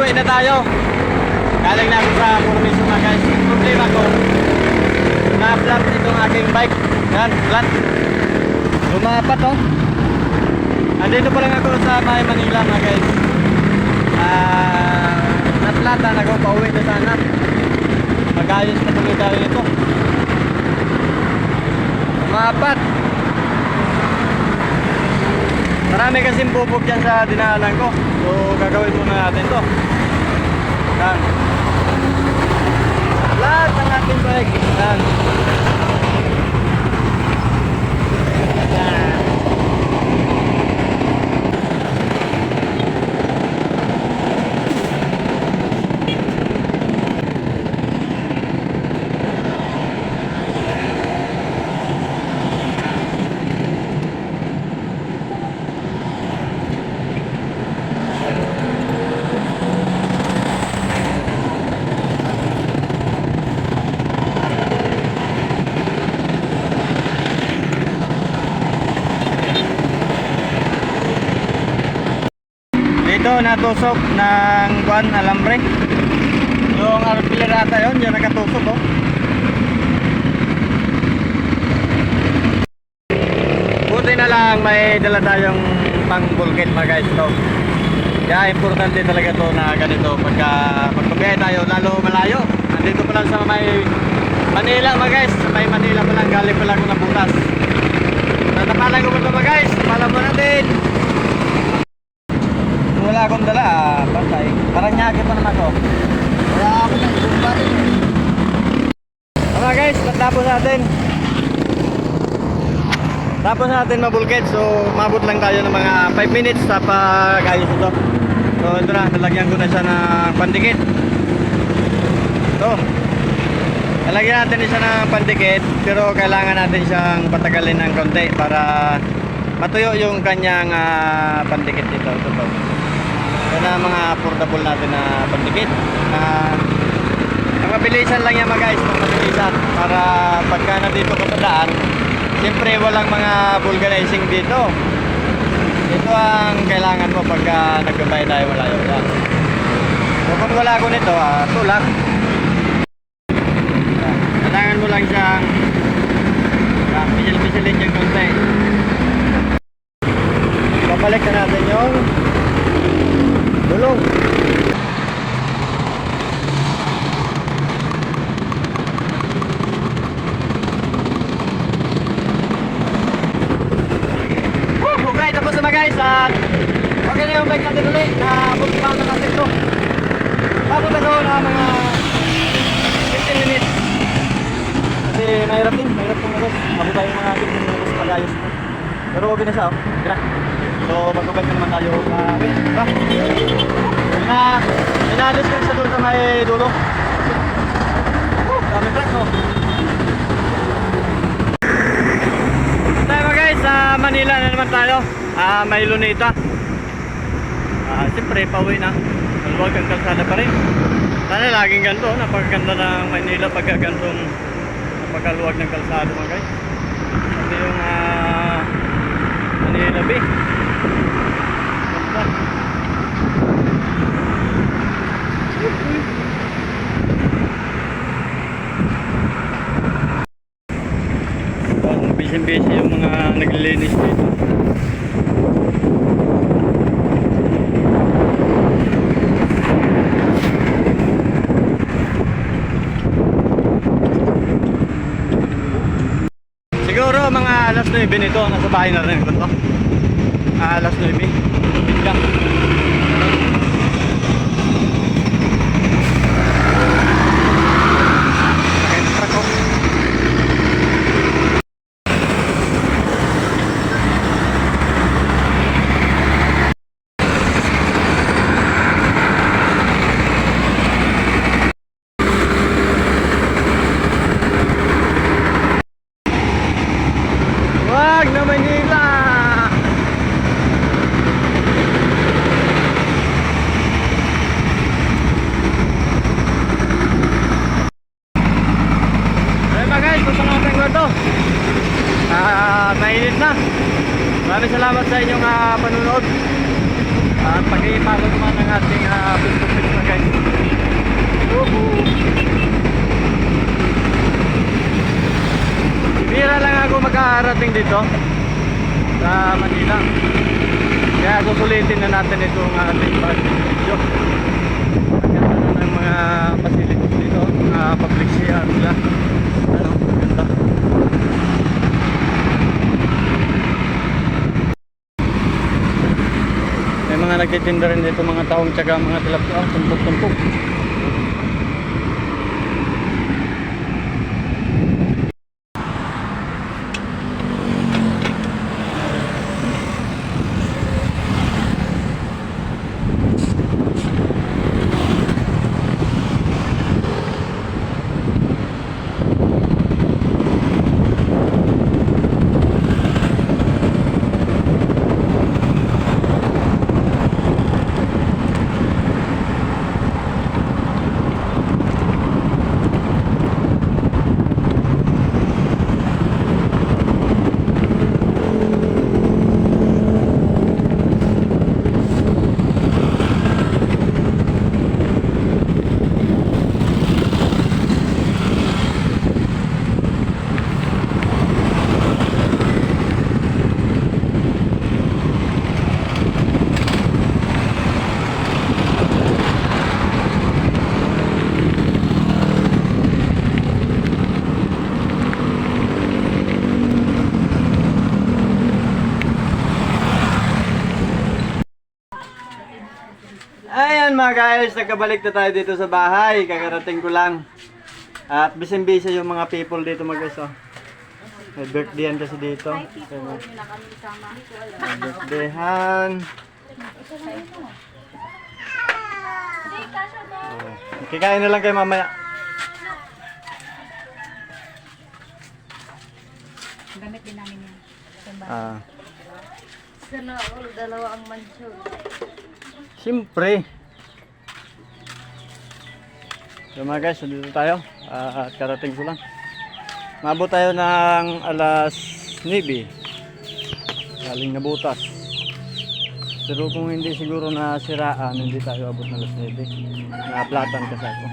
pauwi na tayo. Galing na ako sa Formation na guys. Ang problema ko, na-flat itong aking bike. Yan, flat. Lumapat oh. Andito pa lang ako sa May Manila mga guys. Ah, na-flatan ako, pauwi na sana. Mag-ayos na tuloy tayo nito. Lumapat. Marami kasing bubog dyan sa dinaanan ko. So, gagawin muna natin to. Yan. Lahat ng ating bike. Yan. Yan. Dito natusok ng kuan alambre. Yung arpilerata yon, yung nakatusok oh. Buti na lang may dala tayong pang bulkhead mga guys to. Kaya importante talaga to na ganito pagka pagpabiyahe tayo lalo malayo. Nandito pa lang sa may Manila mga guys. May Manila pa lang galing pa lang ako ng butas. Tatapalan ko pa ito mga guys. Tapalan mo natin. Kung wala akong dala, ah, patay. Parang nyagi pa naman ako. Wala ako ng sumba rin. Mga guys, natapos natin. Tapos natin mabulkit. So, mabot lang tayo ng mga 5 minutes sa pag-ayos ito. So, ito na. Nalagyan ko na siya ng pandikit. Ito. Nalagyan natin siya ng pandikit. Pero kailangan natin siyang patagalin ng konti para matuyo yung kanyang ah, pandikit dito. Ito to. Yan ang mga affordable natin na pandikit. Na ang mabilisan lang yan mga guys, mabilisan para pagka nandito ka sa daan, siyempre walang mga vulcanizing dito. Ito ang kailangan mo pagka nagbabay tayo malayo. Yan. So kung wala ko nito, ah, tulak. Kailangan mo lang siyang yan, pisil-pisilin yung konti. Babalik na natin yung gulong. Guys at okay na yung bike natin ulit. Na bukbang na natin to tapos doon na mga 15 minutes. Kasi mahirap din, mahirap kung guys abot tayo mga 15 minutes pag-ayos pero okay na siya oh, na so magbabike na naman tayo uh, okay, tara. Na inalis ko sa doon sa may dulo. Dami truck no tayo mga guys, sa Manila na naman tayo. Ah, may Luneta. Ah, siyempre pauwi na. Maluwag ang kalsada pa rin. Sana laging ganito, napakaganda ng Manila pagka gantong napakaluwag ng kalsada mga guys. Ito yung ah, Manila Bay. Busy-busy yung mga naglilinis dito. Siguro mga alas 9 nito, nasa bahay na rin. Ah, alas 9. Biglang. Sakay ng truck, oh. Wag na Manila! At pag-i-follow naman ang ating uh, Facebook page na guys. Bira lang ako makarating dito sa Manila. Kaya susulitin na natin itong ating video. Ang ganda na ng mga facilities dito, mga public CR nila. Ano, ganda. May mga nagtitinda rin dito mga taong tsaga mga tilapia, tumpok-tumpok. Ayan mga guys, nagkabalik na tayo dito sa bahay. Kakarating ko lang. At busy-busy yung mga people dito mga guys. Oh. May birthdayhan kasi dito. Ayan, oh. May birthdayhan. Oh. Kikain na lang kayo mamaya. Gamit din namin yan. Ah, All dalawa ang mansyon. Siyempre. So mga guys, dito tayo. Ah, at karating ko lang. Mabot tayo ng alas 9. Galing na butas. Pero kung hindi siguro na siraan, hindi tayo abot ng alas 9. Na-platan kasi ako.